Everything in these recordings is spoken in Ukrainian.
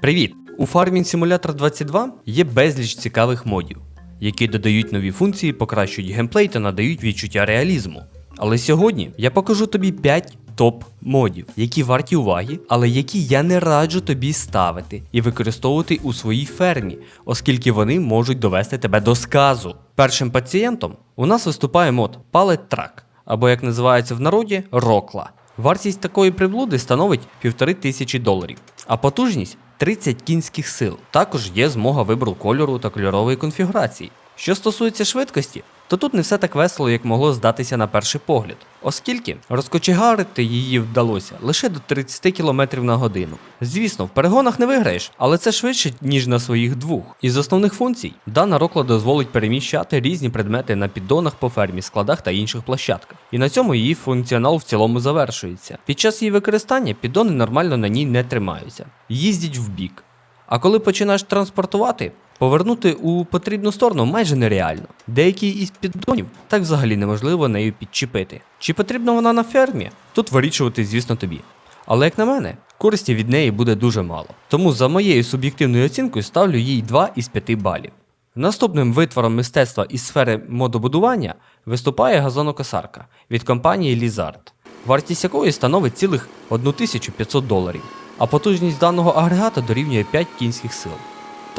Привіт! У Farming Simulator 22 є безліч цікавих модів, які додають нові функції, покращують геймплей та надають відчуття реалізму. Але сьогодні я покажу тобі 5 топ модів, які варті уваги, але які я не раджу тобі ставити і використовувати у своїй фермі, оскільки вони можуть довести тебе до сказу. Першим пацієнтом у нас виступає мод Pallet Track, або як називається в народі Рокла. Вартість такої приблуди становить 1500 доларів, а потужність 30 кінських сил. Також є змога вибору кольору та кольорової конфігурації. Що стосується швидкості, то тут не все так весело, як могло здатися на перший погляд, оскільки розкочегарити її вдалося лише до 30 км на годину. Звісно, в перегонах не виграєш, але це швидше, ніж на своїх двох. Із основних функцій дана рокла дозволить переміщати різні предмети на піддонах по фермі, складах та інших площадках. І на цьому її функціонал в цілому завершується. Під час її використання піддони нормально на ній не тримаються, їздять в бік. А коли починаєш транспортувати, повернути у потрібну сторону майже нереально. Деякі із піддонів так взагалі неможливо нею підчепити. Чи потрібна вона на фермі? Тут вирішувати, звісно, тобі. Але як на мене, користі від неї буде дуже мало. Тому за моєю суб'єктивною оцінкою ставлю їй 2 із 5 балів. Наступним витвором мистецтва із сфери модобудування виступає газонокосарка від компанії Lizard, вартість якої становить цілих 1500 доларів, а потужність даного агрегата дорівнює 5 кінських сил.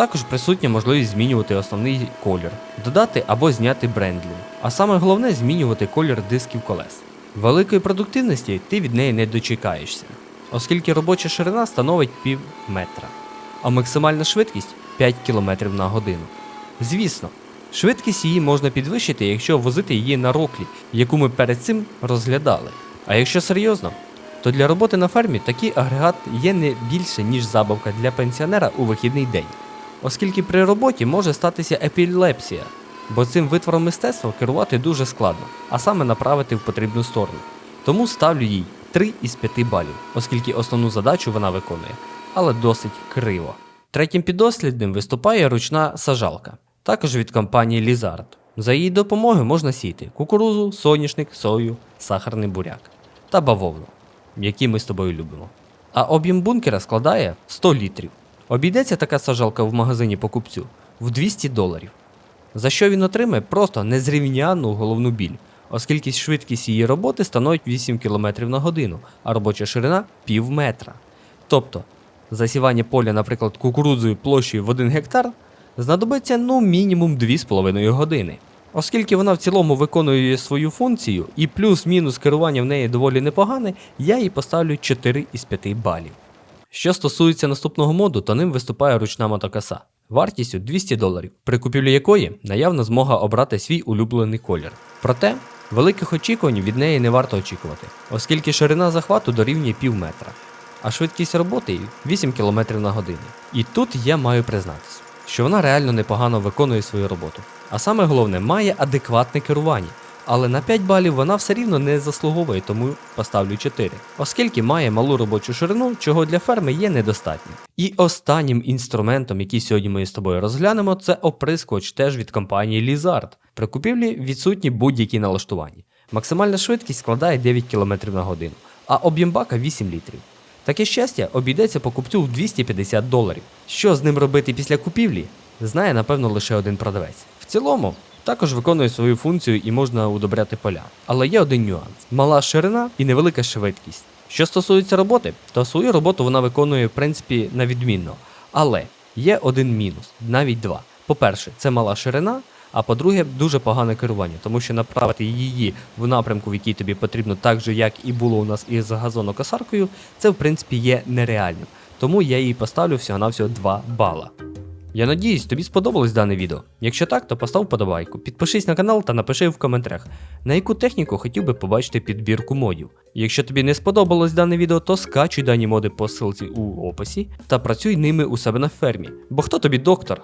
Також присутня можливість змінювати основний колір, додати або зняти брендлінг, а саме головне змінювати колір дисків колес. Великої продуктивності ти від неї не дочекаєшся, оскільки робоча ширина становить пів метра, а максимальна швидкість 5 км на годину. Звісно, швидкість її можна підвищити, якщо возити її на роклі, яку ми перед цим розглядали. А якщо серйозно, то для роботи на фермі такий агрегат є не більше, ніж забавка для пенсіонера у вихідний день, оскільки при роботі може статися епілепсія, бо цим витвором мистецтва керувати дуже складно, а саме направити в потрібну сторону. Тому ставлю їй 3 із 5 балів, оскільки основну задачу вона виконує, але досить криво. Третім піддослідним виступає ручна сажалка, також від компанії Lizard. За її допомогою можна сіяти кукурузу, соняшник, сою, сахарний буряк та бавовну, які ми з тобою любимо. А об'єм бункера складає 100 літрів. Обійдеться така сажалка в магазині покупцю в 200 доларів. За що він отримає просто незрівняну головну біль, оскільки швидкість її роботи становить 8 км на годину, а робоча ширина пів метра. Тобто, засівання поля, наприклад, кукурудзою площею в 1 гектар знадобиться ну мінімум 2,5 години. Оскільки вона в цілому виконує свою функцію і плюс-мінус керування в неї доволі непогане, я їй поставлю 4 із 5 балів. Що стосується наступного моду, то ним виступає ручна мотокоса вартістю 200 доларів, при купівлі якої наявна змога обрати свій улюблений колір. Проте великих очікувань від неї не варто очікувати, оскільки ширина захвату дорівнює пів метра, а швидкість роботи 8 км на годину. І тут я маю признатися, що вона реально непогано виконує свою роботу. А саме головне, має адекватне керування. Але на 5 балів вона все рівно не заслуговує, тому поставлю 4, оскільки має малу робочу ширину, чого для ферми є недостатньо. І останнім інструментом, який сьогодні ми з тобою розглянемо, це оприскувач теж від компанії Lizard. При купівлі відсутні будь-які налаштування. Максимальна швидкість складає 9 км на годину, а об'єм бака 8 літрів. Таке щастя обійдеться покупцю в 250 доларів. Що з ним робити після купівлі, знає напевно лише один продавець. В цілому, також виконує свою функцію і можна удобряти поля. Але є один нюанс: мала ширина і невелика швидкість. Що стосується роботи, то свою роботу вона виконує в принципі на відмінно. Але є один мінус, навіть два. По-перше, це мала ширина. А по-друге, дуже погане керування, тому що направити її в напрямку, в який тобі потрібно, так же, як і було у нас із газонокосаркою, це в принципі є нереальним. Тому я їй поставлю всього-навсього 2 бала. Я надіюсь, тобі сподобалось дане відео. Якщо так, то постав подобайку, підпишись на канал та напиши в коментарях, на яку техніку хотів би побачити підбірку модів. Якщо тобі не сподобалось дане відео, то скачуй дані моди по ссылці у описі та працюй ними у себе на фермі. Бо хто тобі доктор?